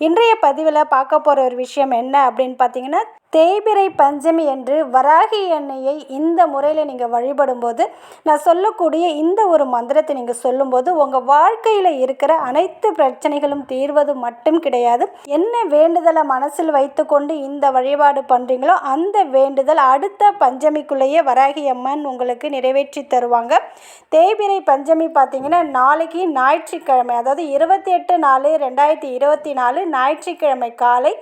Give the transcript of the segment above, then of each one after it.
இன்றைய பதிவில் பார்க்க போகிற ஒரு விஷயம் என்ன அப்படின்னு பார்த்தீங்கன்னா தேய்பிரை பஞ்சமி என்று வராகி எண்ணெயை இந்த முறையில் நீங்கள் வழிபடும்போது நான் சொல்லக்கூடிய இந்த ஒரு மந்திரத்தை நீங்கள் சொல்லும்போது உங்கள் வாழ்க்கையில் இருக்கிற அனைத்து பிரச்சனைகளும் தீர்வது மட்டும் கிடையாது. என்ன வேண்டுதலை மனசில் வைத்துக்கொண்டு இந்த வழிபாடு பண்ணுறீங்களோ அந்த வேண்டுதல் அடுத்த பஞ்சமிக்குள்ளேயே வராகி அம்மன் உங்களுக்கு நிறைவேற்றி தருவாங்க. தேய்பிரை பஞ்சமி பார்த்தீங்கன்னா நாளைக்கு ஞாயிற்றுக்கிழமை அதாவது இருபத்தி எட்டு நாலு ரெண்டாயிரத்தி இருபத்தி நாலு ஞாயிற்றுக்கிழமை காலை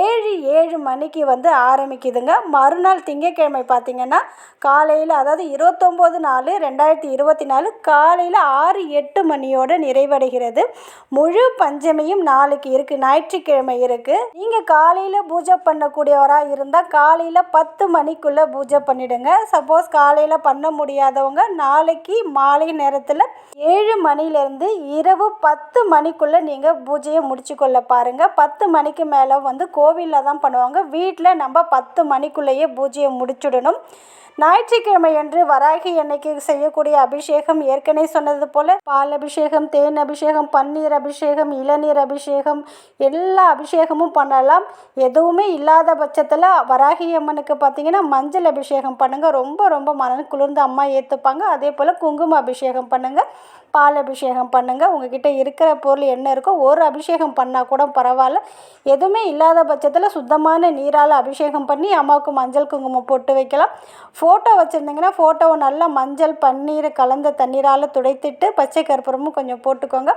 ஏழு ஏழு மணிக்கு வந்து ஆரம்பிக்குதுங்க. மறுநாள் திங்கக்கிழமை பார்த்தீங்கன்னா காலையில் அதாவது இருபத்தொம்போது நாலு ரெண்டாயிரத்தி இருபத்தி நாலு காலையில் ஆறு எட்டு மணியோடு நிறைவடைகிறது. முழு பஞ்சமியும் நாளைக்கு இருக்குது ஞாயிற்றுக்கிழமை இருக்குது நீங்கள் காலையில் பூஜை பண்ணக்கூடியவராக இருந்தால் காலையில் பத்து மணிக்குள்ளே பூஜை பண்ணிவிடுங்க சப்போஸ் காலையில் பண்ண முடியாதவங்க நாளைக்கு மாலை நேரத்தில் ஏழு மணிலேருந்து இரவு பத்து மணிக்குள்ளே நீங்கள் பூஜையை முடிச்சு பாருங்கள் பத்து மணிக்கு மேலே வந்து கோவிலில் தான் பண்ணுவாங்க. வீட்டில் நம்ம பத்து மணிக்குள்ளேயே பூஜையை முடிச்சுடணும். ஞாயிற்றுக்கிழமை அன்று வராகி அன்னைக்கு செய்யக்கூடிய அபிஷேகம் ஏற்கனவே சொன்னது போல் பால் அபிஷேகம் தேன் அபிஷேகம் பன்னீர் அபிஷேகம் இளநீர் அபிஷேகம் எல்லா அபிஷேகமும் பண்ணலாம். எதுவுமே இல்லாத பட்சத்தில் வராகி அம்மனுக்கு பார்த்தீங்கன்னா மஞ்சள் அபிஷேகம் பண்ணுங்கள் ரொம்ப ரொம்ப மன குளிர்ந்து அம்மா ஏற்றுப்பாங்க அதே போல் குங்கும அபிஷேகம் பண்ணுங்கள் பால் அபிஷேகம் பண்ணுங்கள் உங்ககிட்ட இருக்கிற பொருள் என்ன இருக்கோ ஒரு அபிஷேகம் பண்ணால் கூட பரவாயில்ல. எதுவுமே இல்லாத பட்சத்தில் சுத்தமான நீரால் அபிஷேகம் பண்ணி அம்மாவுக்கு மஞ்சள் குங்குமம் போட்டு வைக்கலாம். ஃபோட்டோ வச்சுருந்தீங்கன்னா ஃபோட்டோவை நல்லா மஞ்சள் பன்னீர் கலந்த தண்ணீரால் துடைத்துட்டு பச்சை கற்பூரமும் கொஞ்சம் போட்டுக்கோங்க.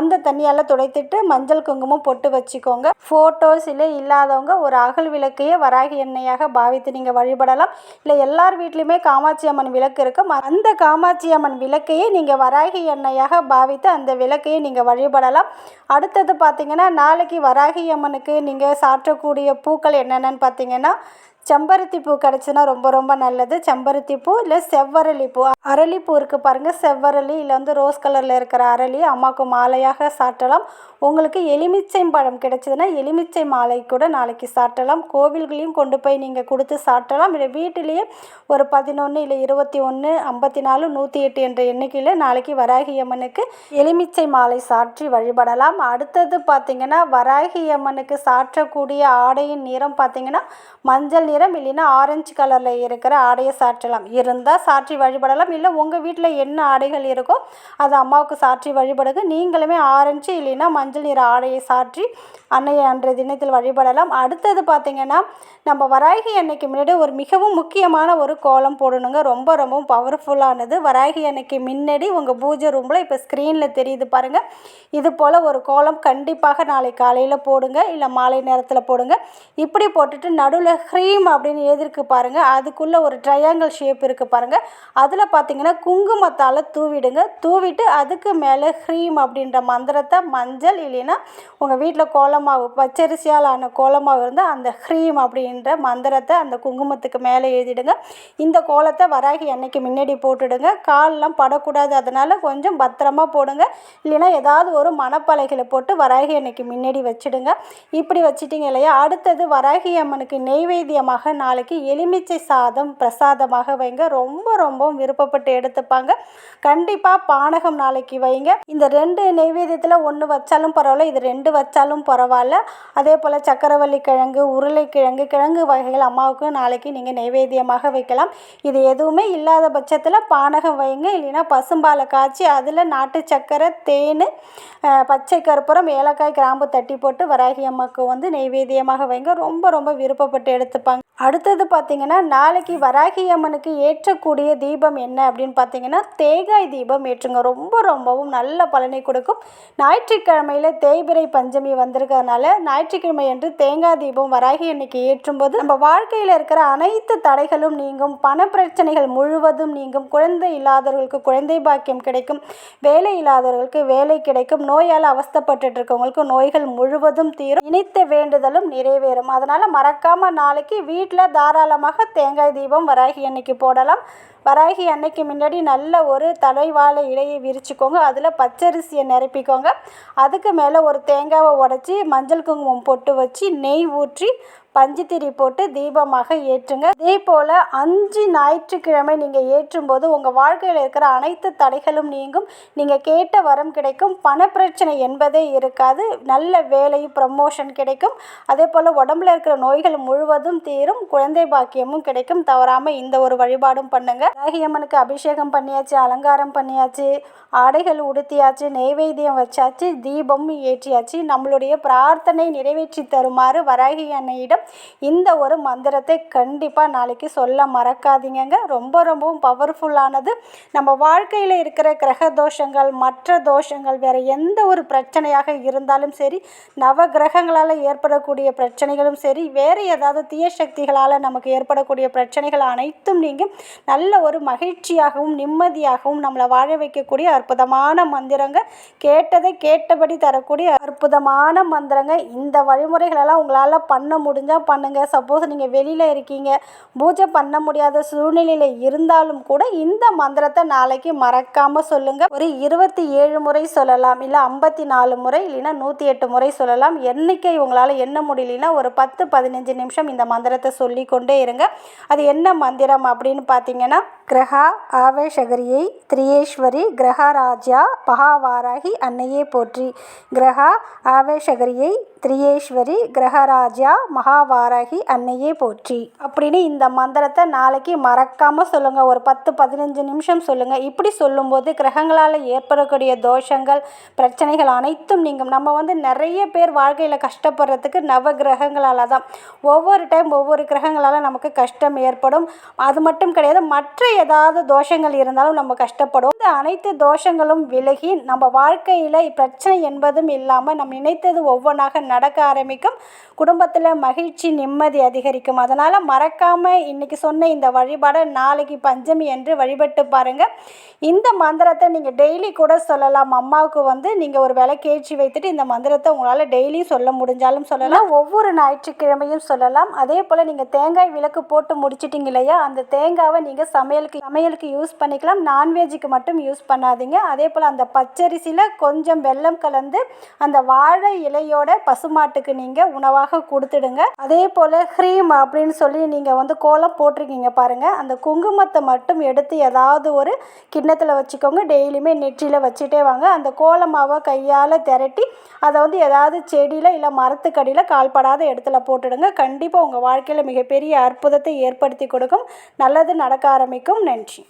அந்த தண்ணியால் துடைத்துட்டு மஞ்சள் குங்குமம் போட்டு வச்சுக்கோங்க. ஃபோட்டோஸ் இல்லை இல்லாதவங்க ஒரு அகல் விளக்கையே வராகி எண்ணெயாக பாவித்து நீங்கள் வழிபடலாம். இல்லை எல்லார் வீட்லேயுமே காமாட்சி அம்மன் விளக்கு இருக்கும் அந்த காமாட்சி அம்மன் விளக்கையே நீங்கள் வராகி எண்ணெய் எண்ணெயாக பாவித்து அந்த விளக்கையை நீங்கள் வழிபடலாம். அடுத்தது பார்த்திங்கன்னா நாளைக்கு வராகி அம்மனுக்கு நீங்கள் சாற்றக்கூடிய பூக்கள் என்னென்னு பார்த்திங்கன்னா செம்பருத்தி பூ கிடச்சுன்னா ரொம்ப ரொம்ப நல்லது. செம்பருத்தி பூ இல்லை செவ்வரளி பூ அரளிப்பூ இருக்குது பாருங்கள் செவ்வரளி இல்லை வந்து ரோஸ் கலரில் இருக்கிற அரளி அம்மாவுக்கு மாலையாக சாட்டலாம். உங்களுக்கு எலுமிச்சை பழம் கிடச்சிதுன்னா எலுமிச்சை மாலை கூட நாளைக்கு சாட்டலாம். கோவில்களையும் கொண்டு போய் நீங்கள் கொடுத்து சாட்டலாம். இல்லை வீட்டிலேயே ஒரு பதினொன்று இல்லை இருபத்தி ஒன்று ஐம்பத்தி நாலு நூற்றி எட்டு என்ற எண்ணிக்கையில் நாளைக்கு வராகி அம்மனுக்கு எலுமிச்சை மாலை சாற்றி வழிபடலாம். அடுத்தது பார்த்திங்கன்னா வராகி அம்மனுக்கு சாற்றக்கூடிய ஆடையின் நிறம் பார்த்திங்கன்னா மஞ்சள் நிறம் இல்லைன்னா ஆரஞ்சு கலரில் இருக்கிற ஆடையை சாற்றலாம். இருந்தால் சாற்றி வழிபடலாம். இல்லை உங்கள் வீட்டில் என்ன ஆடைகள் இருக்கோ அது அம்மாவுக்கு சாற்றி வழிபடுங்க. நீங்களுமே ஆரஞ்சு இல்லைன்னா மஞ்சள் நிற ஆடையை சாற்றி அன்னையை அன்றைய தினத்தில் வழிபடலாம். அடுத்தது பார்த்திங்கன்னா நம்ம வராகி அன்னைக்கு முன்னாடி ஒரு மிகவும் முக்கியமான ஒரு கோலம் போடணுங்க. ரொம்ப ரொம்ப பவர்ஃபுல்லானது வராகி அன்னைக்கு முன்னாடி உங்கள் பூஜை ரூமில் இப்போ ஸ்க்ரீனில் தெரியுது பாருங்கள் இது போல் ஒரு கோலம் கண்டிப்பாக நாளை காலையில் போடுங்க. இல்லை மாலை நேரத்தில் போடுங்க. இப்படி போட்டுட்டு நடுவில் க்ரீம் அப்படின்னு எழுதிருக்கு பாருங்கள் அதுக்குள்ளே ஒரு ட்ரையாங்கிள் ஷேப் இருக்குது பாருங்கள் அதில் பார்த்தீங்கன்னா குங்குமத்தால் தூவிடுங்க. தூவிட்டு அதுக்கு மேலே ஹ்ரீம் அப்படின்ற மந்திரத்தை மஞ்சள் இல்லைன்னா உங்கள் வீட்டில் கோலமாவு பச்சரிசியால் ஆன கோலமாவு இருந்தால் அந்த க்ரீம் அப்படின்ற மந்திரத்தை அந்த குங்குமத்துக்கு மேலே எழுதிடுங்க. இந்த கோலத்தை வராகி அன்னைக்கு முன்னாடி போட்டுடுங்க. கால்லாம் படக்கூடாது. அதனால் கொஞ்சம் பத்திரமா போடுங்க. இல்லைன்னா ஏதாவது ஒரு மணப்பலைகளை போட்டு வராகி அன்னைக்கு முன்னாடி வச்சுடுங்க. இப்படி வச்சிட்டிங்க இல்லையா? அடுத்தது வராகி அம்மனுக்கு நெய்வேத்தியமாக நாளைக்கு எலுமிச்சை சாதம் பிரசாதமாக வைங்க. ரொம்ப ரொம்ப விருப்பப்பட்டு எடுத்துப்பாங்க. கண்டிப்பாக பானகம் நாளைக்கு வைங்க. இந்த ரெண்டு நெய்வேதியத்தில் ஒன்று வச்சாலும் பரவாயில்ல இது ரெண்டு வச்சாலும் பரவாயில்ல. அதே போல் சக்கரவள்ளி கிழங்கு உருளைக்கிழங்கு கிழங்கு வகைகள் அம்மாவுக்கு நாளைக்கு நீங்கள் நைவேத்தியமாக வைக்கலாம். இது எதுவுமே இல்லாத பட்சத்தில் பானகம் வைங்க. இல்லைன்னா பசும்பாலை காய்ச்சி அதில் நாட்டு சக்கரை தேன் பச்சை கற்பூரம் ஏலக்காய் கிராம்பு தட்டி போட்டு வராகி அம்மாவுக்கு வந்து நெய்வேதியமாக வைங்க. ரொம்ப ரொம்ப விருப்பப்பட்டு எடுத்துப்பாங்க. அடுத்தது பார்த்திங்கன்னா நாளைக்கு வராகி அம்மனுக்கு ஏற்றக்கூடிய தீபம் என்ன அப்படின்னு பார்த்தீங்கன்னா தேங்காய் தீபம் ஏற்றுங்க. ரொம்ப ரொம்பவும் நல்ல பலனை கொடுக்கும். ஞாயிற்றுக்கிழமையில் தேய்பிறை பஞ்சமி வந்திருக்கிறதுனால ஞாயிற்றுக்கிழமை என்று தேங்காய் தீபம் வராகி அன்னைக்கு ஏற்றும்போது நம்ம வாழ்க்கையில் இருக்கிற அனைத்து தடைகளும் நீங்கும். பண பிரச்சனைகள் முழுவதும் நீங்கும். குழந்தை இல்லாதவர்களுக்கு குழந்தை பாக்கியம் கிடைக்கும். வேலை இல்லாதவர்களுக்கு வேலை கிடைக்கும். நோயால் அவஸ்தப்பட்டு இருக்கவங்களுக்கு நோய்கள் முழுவதும் தீரும். இணைத்த வேண்டுதலும் நிறைவேறும். அதனால் மறக்காமல் நாளைக்கு வீட்டில் தாராளமாக தேங்காய் தீபம் வராகி அன்னைக்கு போடலாம். வராகி அன்னைக்கு முன்னாடி நல்ல ஒரு தலைவாழை இலையை விரிச்சுக்கோங்க. அதில் பச்சரிசியை நிரப்பிக்கோங்க. அதுக்கு மேலே ஒரு தேங்காவை உடச்சி மஞ்சள் குங்குமம் பொட்டு வச்சு நெய் ஊற்றி பஞ்சுத்திரி போட்டு தீபமாக ஏற்றுங்க. இதே போல் அஞ்சு ஞாயிற்றுக்கிழமை நீங்கள் ஏற்றும்போது உங்கள் வாழ்க்கையில் இருக்கிற அனைத்து தடைகளும் நீங்கும். நீங்கள் கேட்ட வரம் கிடைக்கும். பணப்பிரச்சனை என்பதே இருக்காது. நல்ல வேலை ப்ரமோஷன் கிடைக்கும். அதே போல் உடம்புல இருக்கிற நோய்கள் முழுவதும் தீரும். குழந்தை பாக்கியமும் கிடைக்கும். தவறாமல் இந்த ஒரு வழிபாடும் பண்ணுங்கள் ராகியம்மனுக்கு அபிஷேகம் பண்ணியாச்சு அலங்காரம் பண்ணியாச்சு ஆடைகள் உடுத்தியாச்சு நெய்வேத்தியம் வச்சாச்சு தீபமும் ஏற்றியாச்சு. நம்மளுடைய பிரார்த்தனை நிறைவேற்றி தருமாறு வராகி அன்னையிடம் இந்த ஒரு மந்திரத்தை கண்டிப்பாக நாளைக்கு சொல்ல மறக்காதீங்கங்க. ரொம்ப ரொம்பவும் பவர்ஃபுல்லானது நம்ம வாழ்க்கையில் இருக்கிற கிரக தோஷங்கள் மற்ற தோஷங்கள் வேறு எந்த ஒரு பிரச்சனையாக இருந்தாலும் சரி நவ கிரகங்களால் ஏற்படக்கூடிய பிரச்சனைகளும் சரி வேறு ஏதாவது தீய சக்திகளால் நமக்கு ஏற்படக்கூடிய பிரச்சனைகள் அனைத்தும் நீங்கள் நல்ல ஒரு மகிழ்ச்சியாகவும் நிம்மதியாகவும் நம்மளை வாழ வைக்கக்கூடிய அற்புதமான மந்திரங்க. கேட்டதை கேட்டபடி தரக்கூடிய அற்புதமான மந்திரங்க. இந்த வழிமுறைகளெல்லாம் உங்களால் பண்ண முடிஞ்சால் பண்ணுங்கள் சப்போஸ் நீங்கள் வெளியில் இருக்கீங்க. பூஜை பண்ண முடியாத சூழ்நிலையில் இருந்தாலும் கூட இந்த மந்திரத்தை நாளைக்கு மறக்காமல் சொல்லுங்கள் ஒரு இருபத்தி ஏழு முறை சொல்லலாம். இல்லை ஐம்பத்தி நாலு முறை இல்லைன்னா நூற்றி எட்டு முறை சொல்லலாம். எண்ணிக்கை உங்களால் என்ன முடியலன்னா ஒரு பத்து பதினஞ்சு நிமிஷம் இந்த மந்திரத்தை சொல்லி கொண்டே இருங்க. அது என்ன மந்திரம் அப்படின்னு பார்த்தீங்கன்னா கிரகா ஆவேஷகரியை திரியேஸ்வரி கிரகராஜா மகாவாராகி அன்னையே போற்றி. கிரகா ஆவேஷகரியை திரியேஸ்வரி கிரகராஜா மகாவாராகி அன்னையே போற்றி. அப்படின்னு இந்த மந்திரத்தை நாளைக்கு மறக்காமல் சொல்லுங்கள் ஒரு பத்து பதினஞ்சு நிமிஷம் சொல்லுங்கள் இப்படி சொல்லும்போது கிரகங்களால் ஏற்படக்கூடிய தோஷங்கள் பிரச்சனைகள் அனைத்தும் நீங்கும். நம்ம வந்து நிறைய பேர் வாழ்க்கையில் கஷ்டப்படுறதுக்கு நவ கிரகங்களால் தான் ஒவ்வொரு டைம் ஒவ்வொரு கிரகங்களால் நமக்கு கஷ்டம் ஏற்படும். அது மட்டும் கிடையாது மற்ற ஏதாவது தோஷங்கள் இருந்தாலும் நம்ம கஷ்டப்படும் இந்த அனைத்து தோஷங்களும் விலகி நம்ம வாழ்க்கையில் பிரச்சனை என்பதும் இல்லாமல் நம்ம நினைத்தது ஒவ்வொன்றாக நடக்க ஆரம்பிக்கும். குடும்பத்தில் மகிழ்ச்சி நிம்மதி அதிகரிக்கும். அதனால் மறக்காமல் இன்றைக்கி சொன்ன இந்த வழிபாடை நாளைக்கு பஞ்சமி என்று வழிபட்டு பாருங்கள் இந்த மந்திரத்தை நீங்கள் டெய்லி கூட சொல்லலாம். அம்மாவுக்கு வந்து நீங்கள் ஒரு விளக்கேற்றி வைத்துட்டு இந்த மந்திரத்தை உங்களால் டெய்லியும் சொல்ல முடிஞ்சாலும் சொல்லலாம். ஒவ்வொரு ஞாயிற்றுக்கிழமையும் சொல்லலாம். அதே போல் நீங்கள் தேங்காய் விளக்கு போட்டு முடிச்சிட்டிங்க இல்லையா? அந்த தேங்காவை நீங்கள் சமையலுக்கு சமையலுக்கு யூஸ் பண்ணிக்கலாம். நான்வெஜ்ஜுக்கு மட்டும் யூஸ் பண்ணாதீங்க. அதே போல் அந்த பச்சரிசியில் கொஞ்சம் வெல்லம் கலந்து அந்த வாழை இலையோட பசுமாட்டுக்கு நீங்கள் உணவாக கொடுத்துடுங்க. அதே போல் ஹ்ரீம் அப்படின்னு சொல்லி நீங்கள் வந்து கோலம் போட்டிருக்கீங்க பாருங்கள் அந்த குங்குமத்தை மட்டும் எடுத்து ஏதாவது ஒரு கிண்ணத்தில் வச்சுக்கோங்க. டெய்லியுமே நெற்றியில் வச்சுட்டே வாங்க. அந்த கோலமாவை கையால் திரட்டி அதை வந்து ஏதாவது செடியில் இல்லை மரத்துக்கடியில் கால்படாத இடத்துல போட்டுடுங்க. கண்டிப்பாக உங்கள் வாழ்க்கையில் மிகப்பெரிய அற்புதத்தை ஏற்படுத்தி கொடுக்கும். நல்லது நடக்க ஆரம்பிக்கும். நன்றி.